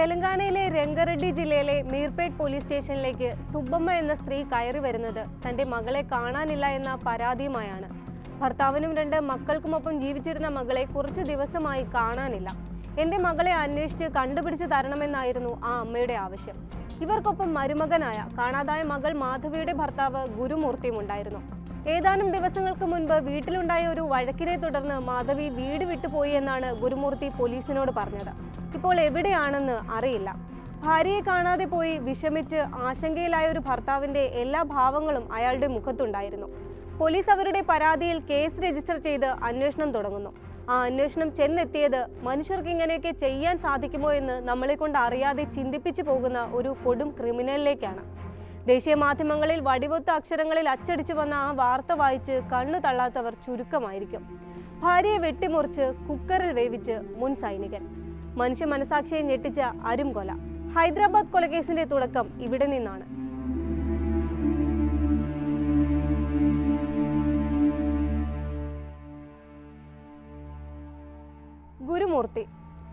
തെലങ്കാനയിലെ രംഗറെഡ്ഡി ജില്ലയിലെ മീർപേട്ട് പോലീസ് സ്റ്റേഷനിലേക്ക് സുബ്ബമ്മ എന്ന സ്ത്രീ കയറി വരുന്നത് തന്റെ മകളെ കാണാനില്ല എന്ന പരാതിയുമായാണ്. ഭർത്താവിനും രണ്ട് മക്കൾക്കുമൊപ്പം ജീവിച്ചിരുന്ന മകളെ കുറച്ചു ദിവസമായി കാണാനില്ല. എന്റെ മകളെ അന്വേഷിച്ച് കണ്ടുപിടിച്ച് തരണമെന്നായിരുന്നു ആ അമ്മയുടെ ആവശ്യം. ഇവർക്കൊപ്പം മരുമകനായ കാണാതായ മകൾ മാധവിയുടെ ഭർത്താവ് ഗുരുമൂർത്തിയും ഉണ്ടായിരുന്നു ഏതാനും ദിവസങ്ങൾക്ക് മുൻപ് വീട്ടിലുണ്ടായ ഒരു വഴക്കിനെ തുടർന്ന് മാധവി വീട് വിട്ടുപോയി എന്നാണ് ഗുരുമൂർത്തി പോലീസിനോട് പറഞ്ഞത്. ഇപ്പോൾ എവിടെയാണെന്ന് അറിയില്ല. ഭാര്യയെ കാണാതെ പോയി വിഷമിച്ച് ആശങ്കയിലായ ഒരു ഭർത്താവിന്റെ എല്ലാ ഭാവങ്ങളും അയാളുടെ മുഖത്തുണ്ടായിരുന്നു. പോലീസ് അവരുടെ പരാതിയിൽ കേസ് രജിസ്റ്റർ ചെയ്ത് അന്വേഷണം തുടങ്ങുന്നു. ആ അന്വേഷണം ചെന്നെത്തിയത് മനുഷ്യർക്ക് ഇങ്ങനെയൊക്കെ ചെയ്യാൻ സാധിക്കുമോ എന്ന് നമ്മളെ കൊണ്ട് അറിയാതെ ചിന്തിപ്പിച്ചു പോകുന്ന ഒരു കൊടും ക്രിമിനലിലേക്കാണ്. ദേശീയ മാധ്യമങ്ങളിൽ വടിവൊത്ത അക്ഷരങ്ങളിൽ അച്ചടിച്ചു വന്ന ആ വാർത്ത വായിച്ച് കണ്ണു തള്ളാത്തവർ ചുരുക്കമായിരിക്കും. ഭാര്യയെ വെട്ടിമുറിച്ച് കുക്കറിൽ വേവിച്ച് മുൻ സൈനികൻ. മനുഷ്യ മനസാക്ഷിയെ ഞെട്ടിച്ച അരും കൊല ഹൈദരാബാദ് കൊലക്കേസിന്റെ തുടക്കം ഇവിടെ നിന്നാണ്. ഗുരുമൂർത്തി.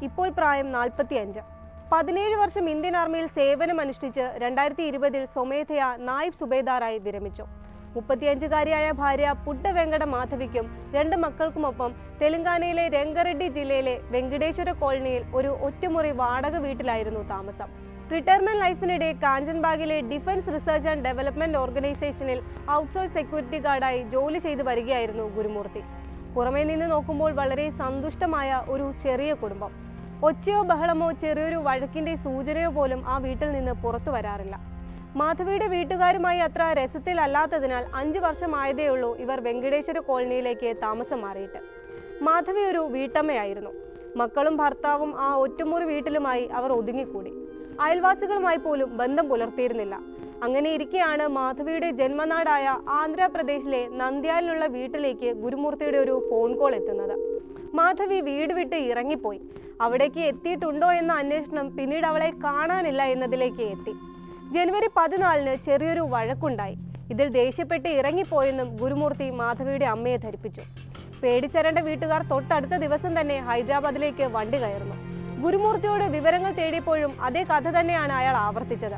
ഇപ്പോൾ പ്രായം നാൽപ്പത്തിയഞ്ച്. പതിനേഴ് വർഷം ഇന്ത്യൻ ആർമിയിൽ സേവനമനുഷ്ഠിച്ച് രണ്ടായിരത്തി ഇരുപതിൽ സ്വമേധയ നായിബ് സുബേദാറായി വിരമിച്ചു. മുപ്പത്തിയഞ്ചുകാരിയായ ഭാര്യ പുട്ട വെങ്കട മാധവിക്കും രണ്ട് മക്കൾക്കുമൊപ്പം തെലങ്കാനയിലെ രംഗറെഡ്ഡി ജില്ലയിലെ വെങ്കടേശ്വര കോളനിയിൽ ഒരു ഒറ്റമുറി വാടക വീട്ടിലായിരുന്നു താമസം. റിട്ടയർമെന്റ് ലൈഫിനിടെ കാഞ്ചൻബാഗിലെ ഡിഫൻസ് റിസർച്ച് ആൻഡ് ഡെവലപ്മെന്റ് ഓർഗനൈസേഷനിൽ ഔട്ട്സോഴ്സ് സെക്യൂരിറ്റി ഗാർഡായി ജോലി ചെയ്തു വരികയായിരുന്നു ഗുരുമൂർത്തി. പുറമേ നിന്ന് നോക്കുമ്പോൾ വളരെ സന്തുഷ്ടമായ ഒരു ചെറിയ കുടുംബം. ഒച്ചയോ ബഹളമോ ചെറിയൊരു വഴക്കിന്റെ സൂചനയോ പോലും ആ വീട്ടിൽ നിന്ന് പുറത്തു വരാറില്ല. മാധവിയുടെ വീട്ടുകാരുമായി അത്ര രസത്തിലല്ലാത്തതിനാൽ അഞ്ചു വർഷമായതേ ഉള്ളൂ ഇവർ വെങ്കടേശ്വര കോളനിയിലേക്ക് താമസം മാറിയിട്ട്. മാധവി ഒരു വീട്ടമ്മയായിരുന്നു. മക്കളും ഭർത്താവും ആ ഒറ്റമുറി വീട്ടിലുമായി അവർ ഒതുങ്ങിക്കൂടി. അയൽവാസികളുമായി പോലും ബന്ധം പുലർത്തിയിരുന്നില്ല. അങ്ങനെ ഇരിക്കെയാണ് മാധവിയുടെ ജന്മനാടായ ആന്ധ്രാപ്രദേശിലെ നന്ദ്യാലിലുള്ള വീട്ടിലേക്ക് ഗുരുമൂർത്തിയുടെ ഒരു ഫോൺ കോൾ എത്തുന്നത്. മാധവി വീട് വിട്ട് ഇറങ്ങിപ്പോയി. അവിടേക്ക് എത്തിയിട്ടുണ്ടോ എന്ന അന്വേഷണം പിന്നീട് അവളെ കാണാനില്ല എന്നതിലേക്ക് എത്തി. ജനുവരി പതിനാലിന് ചെറിയൊരു വഴക്കുണ്ടായി. ഇതിൽ ദേഷ്യപ്പെട്ട് ഇറങ്ങിപ്പോയെന്നും ഗുരുമൂർത്തി മാധവിയുടെ അമ്മയെ ധരിപ്പിച്ചു. പേടിച്ചരണ്ട വീട്ടുകാർ തൊട്ടടുത്ത ദിവസം തന്നെ ഹൈദരാബാദിലേക്ക് വണ്ടി കയറുന്നു. ഗുരുമൂർത്തിയോട് വിവരങ്ങൾ തേടിയപ്പോഴും അതേ കഥ തന്നെയാണ് അയാൾ ആവർത്തിച്ചത്.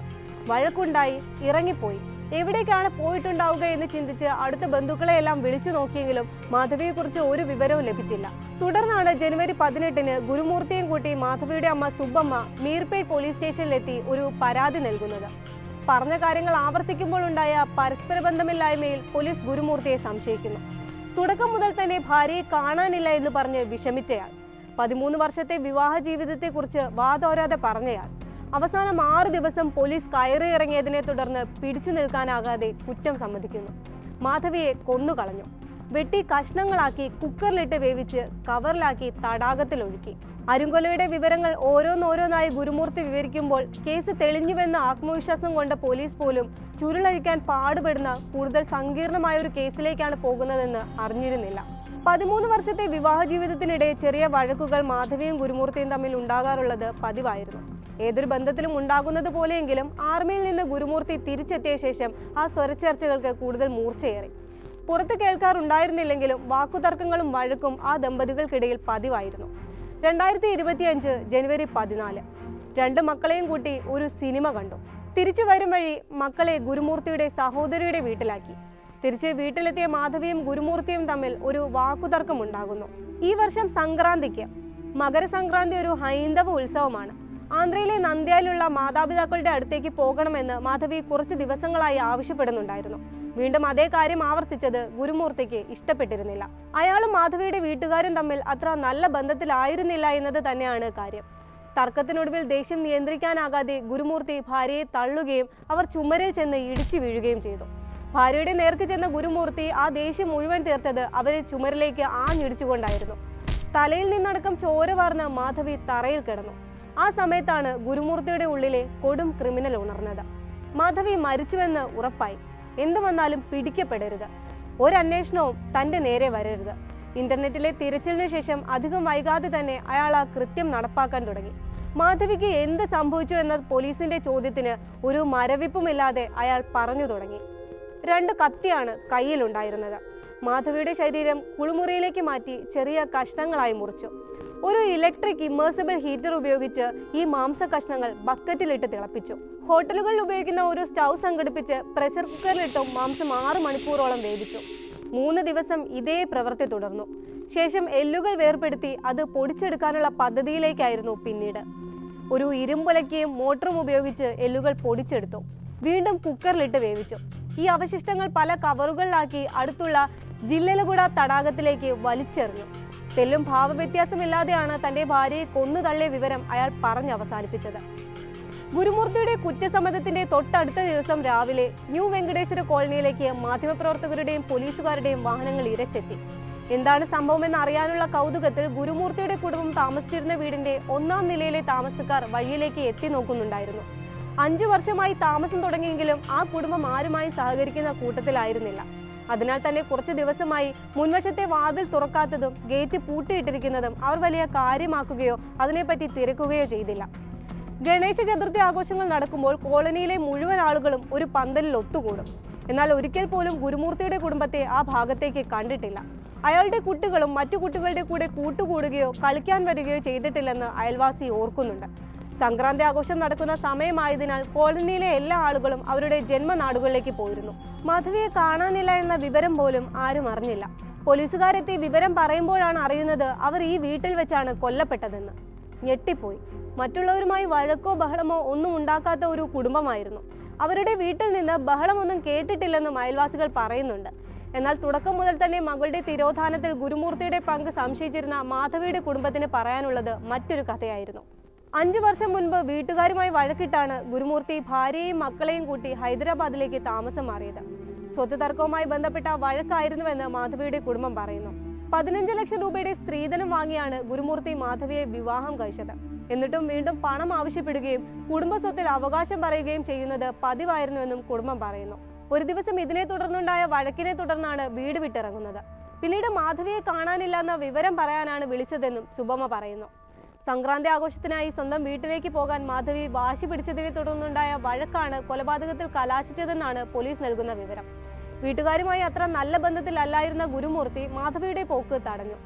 വഴക്കുണ്ടായി ഇറങ്ങിപ്പോയി. എവിടേക്കാണ് പോയിട്ടുണ്ടാവുക എന്ന് ചിന്തിച്ച് അടുത്ത ബന്ധുക്കളെ എല്ലാം വിളിച്ചു നോക്കിയെങ്കിലും മാധവിയെക്കുറിച്ച് ഒരു വിവരവും ലഭിച്ചില്ല. തുടർന്നാണ് ജനുവരി പതിനെട്ടിന് ഗുരുമൂർത്തിയും കൂട്ടി മാധവിയുടെ അമ്മ സുബ്ബമ്മ മീർപേട്ട് പോലീസ് സ്റ്റേഷനിലെത്തി ഒരു പരാതി നൽകുന്നത്. പറഞ്ഞ കാര്യങ്ങൾ ആവർത്തിക്കുമ്പോൾ ഉണ്ടായ പരസ്പര ബന്ധമില്ലായ്മയിൽ പോലീസ് ഗുരുമൂർത്തിയെ സംശയിക്കുന്നു. തുടക്കം മുതൽ തന്നെ ഭാര്യയെ കാണാനില്ല എന്ന് പറഞ്ഞ് വിഷമിച്ചയാൾ. പതിമൂന്ന് വർഷത്തെ വിവാഹ ജീവിതത്തെക്കുറിച്ച് വാതോരാതെ പറഞ്ഞയാൾ. അവസാനം ആറ് ദിവസം പോലീസ് കയറി ഇറങ്ങിയതിനെ തുടർന്ന് പിടിച്ചു നിൽക്കാനാകാതെ കുറ്റം സമ്മതിക്കുന്നു. മാധവിയെ കൊന്നുകളഞ്ഞു. വെട്ടി കഷ്ണങ്ങളാക്കി കുക്കറിലിട്ട് വേവിച്ച് കവറിലാക്കി തടാകത്തിൽ ഒഴുക്കി. അരുങ്കൊലയുടെ വിവരങ്ങൾ ഓരോന്നോരോന്നായി ഗുരുമൂർത്തി വിവരിക്കുമ്പോൾ കേസ് തെളിഞ്ഞുവെന്ന ആത്മവിശ്വാസം കൊണ്ട പോലീസ് പോലും ചുരുളഴിക്കാൻ പാടുപെടുന്ന കൂടുതൽ സങ്കീർണമായ ഒരു കേസിലേക്കാണ് പോകുന്നതെന്ന് അറിഞ്ഞിരുന്നില്ല. പതിമൂന്ന് വർഷത്തെ വിവാഹ ജീവിതത്തിനിടെ ചെറിയ വഴക്കുകൾ മാധവിയും ഗുരുമൂർത്തിയും തമ്മിൽ ഉണ്ടാകാറുള്ളത് പതിവായിരുന്നു. ഏതൊരു ബന്ധത്തിലും ഉണ്ടാകുന്നത് പോലെയെങ്കിലും ആർമിയിൽ നിന്ന് ഗുരുമൂർത്തി തിരിച്ചെത്തിയ ശേഷം ആ സ്വരച്ചേർച്ചകൾക്ക് കൂടുതൽ മൂർച്ചയേറി. പുറത്ത് കേൾക്കാറുണ്ടായിരുന്നില്ലെങ്കിലും വാക്കുതർക്കങ്ങളും വഴക്കും ആ ദമ്പതികൾക്കിടയിൽ പതിവായിരുന്നു. രണ്ടായിരത്തി ഇരുപത്തിയഞ്ച് ജനുവരി പതിനാല്. രണ്ട് മക്കളെയും കൂട്ടി ഒരു സിനിമ കണ്ടു. തിരിച്ചു വരും വഴി മക്കളെ ഗുരുമൂർത്തിയുടെ സഹോദരിയുടെ വീട്ടിലാക്കി. തിരിച്ച് വീട്ടിലെത്തിയ മാധവിയും ഗുരുമൂർത്തിയും തമ്മിൽ ഒരു വാക്കുതർക്കം ഉണ്ടാകുന്നു ഈ വർഷം സംക്രാന്തിക്ക്. മകരസംക്രാന്തി ഒരു ഹൈന്ദവ ഉത്സവമാണ്. ആന്ധ്രയിലെ നന്ദ്യാലുള്ള മാതാപിതാക്കളുടെ അടുത്തേക്ക് പോകണമെന്ന് മാധവി കുറച്ച് ദിവസങ്ങളായി ആവശ്യപ്പെടുന്നുണ്ടായിരുന്നു. വീണ്ടും അതേ കാര്യം ആവർത്തിച്ചത് ഗുരുമൂർത്തിക്ക് ഇഷ്ടപ്പെട്ടിരുന്നില്ല. അയാളും മാധവിയുടെ വീട്ടുകാരും തമ്മിൽ അത്ര നല്ല ബന്ധത്തിലായിരുന്നില്ല എന്നത് തന്നെയാണ് കാര്യം. തർക്കത്തിനൊടുവിൽ ദേഷ്യം നിയന്ത്രിക്കാനാകാതെ ഗുരുമൂർത്തി ഭാര്യയെ തള്ളുകയും അവർ ചുമരിൽ ചെന്ന് ഇടിച്ചു വീഴുകയും ചെയ്തു. ഭാര്യയുടെ നേർക്ക് ചെന്ന ഗുരുമൂർത്തി ആ ദേഷ്യം മുഴുവൻ തീർത്തത് അവരെ ചുമരിലേക്ക് ആഞ്ഞിടിച്ചുകൊണ്ടായിരുന്നു. തലയിൽ നിന്നടക്കം ചോര വാർന്ന് മാധവി തറയിൽ കിടന്നു. ആ സമയത്താണ് ഗുരുമൂർത്തിയുടെ ഉള്ളിലെ കൊടും ക്രിമിനൽ ഉണർന്നത്. മാധവി മരിച്ചുവെന്ന് ഉറപ്പായി. എന്തു വന്നാലും പിടിക്കപ്പെടരുത്. ഒരന്വേഷണവും തന്റെ നേരെ വരരുത്. ഇന്റർനെറ്റിലെ തിരച്ചിലിനു ശേഷം അധികം വൈകാതെ തന്നെ അയാൾ ആ കൃത്യം നടപ്പാക്കാൻ തുടങ്ങി. മാധവിക്ക് എന്ത് സംഭവിച്ചു എന്ന പോലീസിന്റെ ചോദ്യത്തിന് ഒരു മരവിപ്പുമില്ലാതെ അയാൾ പറഞ്ഞു തുടങ്ങി. രണ്ട് കത്തിയാണ് കയ്യിലുണ്ടായിരുന്നത്. മാധവിയുടെ ശരീരം കുളിമുറിയിലേക്ക് മാറ്റി ചെറിയ കഷ്ണങ്ങളായി മുറിച്ചു. ഒരു ഇലക്ട്രിക് ഇമേഴ്സിബിൾ ഹീറ്റർ ഉപയോഗിച്ച് ഈ മാംസ കഷ്ണങ്ങൾ ബക്കറ്റിലിട്ട് തിളപ്പിച്ചു. ഹോട്ടലുകളിൽ ഉപയോഗിക്കുന്ന ഒരു സ്റ്റൗ സംഘടിപ്പിച്ച് പ്രഷർ കുക്കറിലിട്ടും മാംസം ആറ് മണിക്കൂറോളം വേവിച്ചു. മൂന്ന് ദിവസം ഇതേ പ്രവൃത്തി തുടർന്നു. ശേഷം എല്ലുകൾ വേർപെടുത്തി അത് പൊടിച്ചെടുക്കാനുള്ള പദ്ധതിയിലേക്കായിരുന്നു പിന്നീട്. ഒരു ഇരുമ്പുലക്കിയും മോട്ടറും ഉപയോഗിച്ച് എല്ലുകൾ പൊടിച്ചെടുത്തു. വീണ്ടും കുക്കറിലിട്ട് വേവിച്ചു. ഈ അവശിഷ്ടങ്ങൾ പല കവറുകളിലാക്കി അടുത്തുള്ള ജില്ലലഗുഡ തടാകത്തിലേക്ക് വലിച്ചെറിഞ്ഞു. തെല്ലും ഭാവവ്യത്യാസമില്ലാതെയാണ് തന്റെ ഭാര്യയെ കൊന്നു തള്ളിയ വിവരം അയാൾ പറഞ്ഞ് അവസാനിപ്പിച്ചത്. ഗുരുമൂർത്തിയുടെ കുറ്റസമ്മതത്തിന്റെ തൊട്ടടുത്ത ദിവസം രാവിലെ ന്യൂ വെങ്കടേശ്വര കോളനിയിലേക്ക് മാധ്യമപ്രവർത്തകരുടെയും പോലീസുകാരുടെയും വാഹനങ്ങൾ ഇരച്ചെത്തി. എന്താണ് സംഭവമെന്ന് അറിയാനുള്ള കൗതുകത്തിൽ ഗുരുമൂർത്തിയുടെ കുടുംബം താമസിച്ചിരുന്ന വീടിന്റെ ഒന്നാം നിലയിലെ താമസക്കാർ വഴിയിലേക്ക് എത്തി നോക്കുന്നുണ്ടായിരുന്നു. അഞ്ചു വർഷമായി താമസം തുടങ്ങിയെങ്കിലും ആ കുടുംബം ആരുമായി സഹകരിക്കുന്ന കൂട്ടത്തിലായിരുന്നില്ല. അതിനാൽ തന്നെ കുറച്ചു ദിവസമായി മുൻവശത്തെ വാതിൽ തുറക്കാത്തതും ഗേറ്റ് പൂട്ടിയിട്ടിരിക്കുന്നതും അവർ വലിയ കാര്യമാക്കുകയോ അതിനെപ്പറ്റി തിരക്കുകയോ ചെയ്തില്ല. ഗണേശ ചതുർത്ഥി ആഘോഷങ്ങൾ നടക്കുമ്പോൾ കോളനിയിലെ മുഴുവൻ ആളുകളും ഒരു പന്തലിൽ ഒത്തുകൂടും. എന്നാൽ ഒരിക്കൽ പോലും ഗുരുമൂർത്തിയുടെ കുടുംബത്തെ ആ ഭാഗത്തേക്ക് കണ്ടിട്ടില്ല. അയാളുടെ കുട്ടികളും മറ്റു കുട്ടികളുടെ കൂടെ കൂട്ടുകൂടുകയോ കളിക്കാൻ വരികയോ ചെയ്തിട്ടില്ലെന്ന് അയൽവാസി ഓർക്കുന്നുണ്ട്. സംക്രാന്തി ആഘോഷം നടക്കുന്ന സമയമായതിനാൽ കോളനിയിലെ എല്ലാ ആളുകളും അവരുടെ ജന്മനാടുകളിലേക്ക് പോയിരുന്നു. മാധവിയെ കാണാനില്ല എന്ന വിവരം പോലും ആരും അറിഞ്ഞില്ല. പോലീസുകാരെത്തി വിവരം പറയുമ്പോഴാണ് അറിയുന്നത് അവർ ഈ വീട്ടിൽ വെച്ചാണ് കൊല്ലപ്പെട്ടതെന്ന്. ഞെട്ടിപ്പോയി. മറ്റുള്ളവരുമായി വഴക്കോ ബഹളമോ ഒന്നും ഉണ്ടാക്കാത്ത ഒരു കുടുംബമായിരുന്നു. അവരുടെ വീട്ടിൽ നിന്ന് ബഹളമൊന്നും കേട്ടിട്ടില്ലെന്നും അയൽവാസികൾ പറയുന്നുണ്ട്. എന്നാൽ തുടക്കം മുതൽ തന്നെ മകളുടെ തിരോധാനത്തിൽ ഗുരുമൂർത്തിയുടെ പങ്ക് സംശയിച്ചിരുന്ന മാധവിയുടെ കുടുംബത്തിന് പറയാനുള്ളത് മറ്റൊരു കഥയായിരുന്നു. അഞ്ചു വർഷം മുൻപ് വീട്ടുകാരുമായി വഴക്കിട്ടാണ് ഗുരുമൂർത്തി ഭാര്യയെയും മക്കളെയും കൂട്ടി ഹൈദരാബാദിലേക്ക് താമസം മാറിയത്. സ്വത്ത് തർക്കവുമായി ബന്ധപ്പെട്ട വഴക്കായിരുന്നുവെന്ന് മാധവിയുടെ കുടുംബം പറയുന്നു. പതിനഞ്ച് ലക്ഷം രൂപയുടെ സ്ത്രീധനം വാങ്ങിയാണ് ഗുരുമൂർത്തി മാധവിയെ വിവാഹം കഴിച്ചത്. എന്നിട്ടും വീണ്ടും പണം ആവശ്യപ്പെടുകയും കുടുംബ സ്വത്തിൽ അവകാശം പറയുകയും ചെയ്യുന്നത് പതിവായിരുന്നുവെന്നും കുടുംബം പറയുന്നു. ഒരു ദിവസം ഇതിനെ തുടർന്നുണ്ടായ വഴക്കിനെ തുടർന്നാണ് വീട് വിട്ടിറങ്ങുന്നത്. പിന്നീട് മാധവിയെ കാണാനില്ലെന്ന വിവരം പറയാനാണ് വിളിച്ചതെന്നും സുബമ പറയുന്നു. സംക്രാന്തി ആഘോഷത്തിനായി സ്വന്തം വീട്ടിലേക്ക് പോകാൻ മാധവി വാശി പിടിച്ചതിനെ തുടർന്നുണ്ടായ വഴക്കാണ് കൊലപാതകത്തിൽ കലാശിച്ചതെന്നാണ് പോലീസ് നൽകുന്ന വിവരം. വീട്ടുകാരുമായി അത്ര നല്ല ബന്ധത്തിലല്ലായിരുന്ന ഗുരുമൂർത്തി മാധവിയുടെ പോക്ക് തടഞ്ഞു.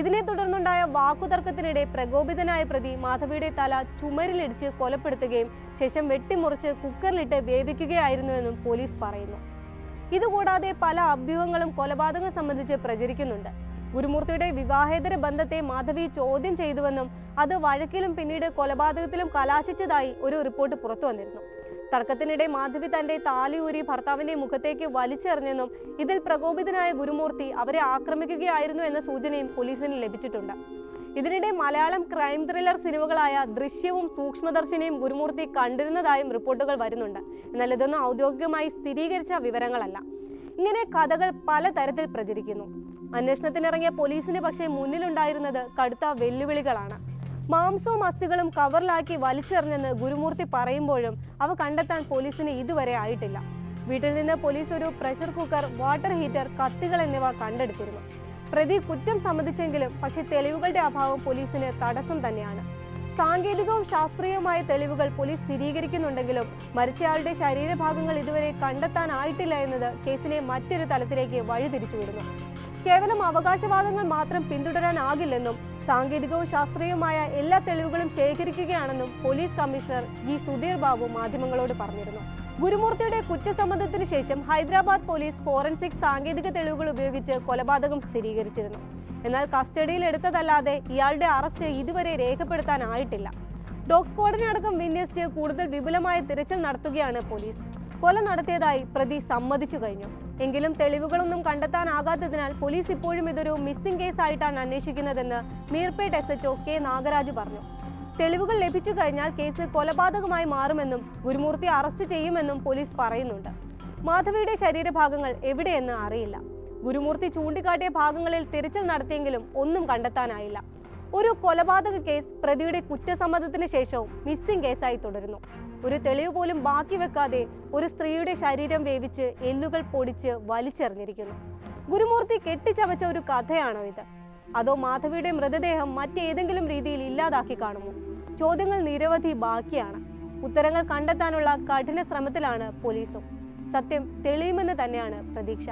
ഇതിനെ തുടർന്നുണ്ടായ വാക്കുതർക്കത്തിനിടെ പ്രകോപിതനായ പ്രതി മാധവിയുടെ തല ചുമരിലിടിച്ച് കൊലപ്പെടുത്തുകയും ശേഷം വെട്ടിമുറിച്ച് കുക്കറിലിട്ട് വേവിക്കുകയായിരുന്നുവെന്നും പോലീസ് പറയുന്നു. ഇതുകൂടാതെ പല അഭ്യൂഹങ്ങളും കൊലപാതകം സംബന്ധിച്ച് പ്രചരിക്കുന്നുണ്ട്. ഗുരുമൂർത്തിയുടെ വിവാഹേതര ബന്ധത്തെ മാധവി ചോദ്യം ചെയ്തുവെന്നും അത് വഴക്കിലും പിന്നീട് കൊലപാതകത്തിലും കലാശിച്ചതായി ഒരു റിപ്പോർട്ട് പുറത്തു വന്നിരുന്നു. തർക്കത്തിനിടെ മാധവി തന്റെ താലിയൂരി ഭർത്താവിന്റെ മുഖത്തേക്ക് വലിച്ചെറിഞ്ഞെന്നും ഇതിൽ പ്രകോപിതനായ ഗുരുമൂർത്തി അവരെ ആക്രമിക്കുകയായിരുന്നു എന്ന സൂചനയും പോലീസിന് ലഭിച്ചിട്ടുണ്ട്. ഇതിനിടെ മലയാളം ക്രൈം ത്രില്ലർ സിനിമകളായ ദൃശ്യവും സൂക്ഷ്മദർശിനിയും ഗുരുമൂർത്തി കണ്ടിരുന്നതായും റിപ്പോർട്ടുകൾ വരുന്നുണ്ട്. എന്നാൽ ഇതൊന്നും ഔദ്യോഗികമായി സ്ഥിരീകരിച്ച വിവരങ്ങളല്ല. ഇങ്ങനെ കഥകൾ പലതരത്തിൽ പ്രചരിക്കുന്നു. അന്വേഷണത്തിനിറങ്ങിയ പോലീസിന് പക്ഷേ മുന്നിലുണ്ടായിരുന്നത് കടുത്ത വെല്ലുവിളികളാണ്. മാംസവും അസ്ഥികളും കവറിലാക്കി വലിച്ചെറിഞ്ഞെന്ന് ഗുരുമൂർത്തി പറയുമ്പോഴും അവ കണ്ടെത്താൻ പോലീസിന് ഇതുവരെ ആയിട്ടില്ല. വീട്ടിൽ നിന്ന് പോലീസ് ഒരു പ്രഷർ കുക്കർ വാട്ടർ ഹീറ്റർ കത്തികൾ എന്നിവ കണ്ടെടുത്തിരുന്നു. പ്രതി കുറ്റം സമ്മതിച്ചെങ്കിലും പക്ഷേ തെളിവുകളുടെ അഭാവം പോലീസിന് തടസ്സം തന്നെയാണ്. സാങ്കേതികവും ശാസ്ത്രീയവുമായ തെളിവുകൾ പോലീസ് സ്ഥിരീകരിക്കുന്നുണ്ടെങ്കിലും മരിച്ചയാളുടെ ശരീരഭാഗങ്ങൾ ഇതുവരെ കണ്ടെത്താനായിട്ടില്ല എന്നത് കേസിനെ മറ്റൊരു തലത്തിലേക്ക് വഴിതിരിച്ചുവിടുന്നു. കേവലം അവകാശവാദങ്ങൾ മാത്രം പിന്തുടരാനാകില്ലെന്നും സാങ്കേതികവും ശാസ്ത്രീയവുമായ എല്ലാ തെളിവുകളും ശേഖരിക്കുകയാണെന്നും police commissioner G Sudheer Babu മാധ്യമങ്ങളോട് പറഞ്ഞിരുന്നു. ഗുരുമൂർത്തിയുടെ കുറ്റസമ്മതത്തിന് ശേഷം ഹൈദരാബാദ് പോലീസ് ഫോറൻസിക് സാങ്കേതിക തെളിവുകൾ ഉപയോഗിച്ച് കൊലപാതകം സ്ഥിരീകരിച്ചിരുന്നു. എന്നാൽ കസ്റ്റഡിയിൽ എടുത്തതല്ലാതെ ഇയാളുടെ അറസ്റ്റ് ഇതുവരെ രേഖപ്പെടുത്താനായിട്ടില്ല. ഡോഗ് സ്ക്വാഡിനടക്കം വിന്യസിച്ച് കൂടുതൽ വിപുലമായ തിരച്ചിൽ നടത്തുകയാണ് പോലീസ്. കൊല നടത്തിയതായി പ്രതി സമ്മതിച്ചു കഴിഞ്ഞു. എങ്കിലും തെളിവുകളൊന്നും കണ്ടെത്താനാകാത്തതിനാൽ പോലീസ് ഇപ്പോഴും ഇതൊരു മിസ്സിംഗ് കേസായിട്ടാണ് അന്വേഷിക്കുന്നതെന്ന് മീർപേട്ട് എസ് കെ നാഗരാജ് പറഞ്ഞു. തെളിവുകൾ ലഭിച്ചു കഴിഞ്ഞാൽ കേസ് കൊലപാതകമായി മാറുമെന്നും ഗുരുമൂർത്തി അറസ്റ്റ് ചെയ്യുമെന്നും പോലീസ് പറയുന്നുണ്ട്. മാധവിയുടെ ശരീരഭാഗങ്ങൾ എവിടെയെന്ന് അറിയില്ല. ഗുരുമൂർത്തി ചൂണ്ടിക്കാട്ടിയ ഭാഗങ്ങളിൽ തിരച്ചിൽ നടത്തിയെങ്കിലും ഒന്നും കണ്ടെത്താനായില്ല. ഒരു കൊലപാതക കേസ് പ്രതിയുടെ കുറ്റസമ്മതത്തിന് ശേഷവും മിസ്സിംഗ് കേസായി തുടരുന്നു. ഒരു തെളിവ് പോലും ബാക്കി വെക്കാതെ ഒരു സ്ത്രീയുടെ ശരീരം വേവിച്ച് എല്ലുകൾ പൊടിച്ച് വലിച്ചെറിഞ്ഞിരിക്കുന്നു. ഗുരുമൂർത്തി കെട്ടിച്ചമച്ച ഒരു കഥയാണോ ഇത്? അതോ മാധവിയുടെ മൃതദേഹം മറ്റേതെങ്കിലും രീതിയിൽ ഇല്ലാതാക്കി കാണുമോ? ചോദ്യങ്ങൾ നിരവധി ബാക്കിയാണ്. ഉത്തരങ്ങൾ കണ്ടെത്താനുള്ള കഠിന ശ്രമത്തിലാണ് പോലീസും. സത്യം തെളിയുമെന്ന് തന്നെയാണ് പ്രതീക്ഷ.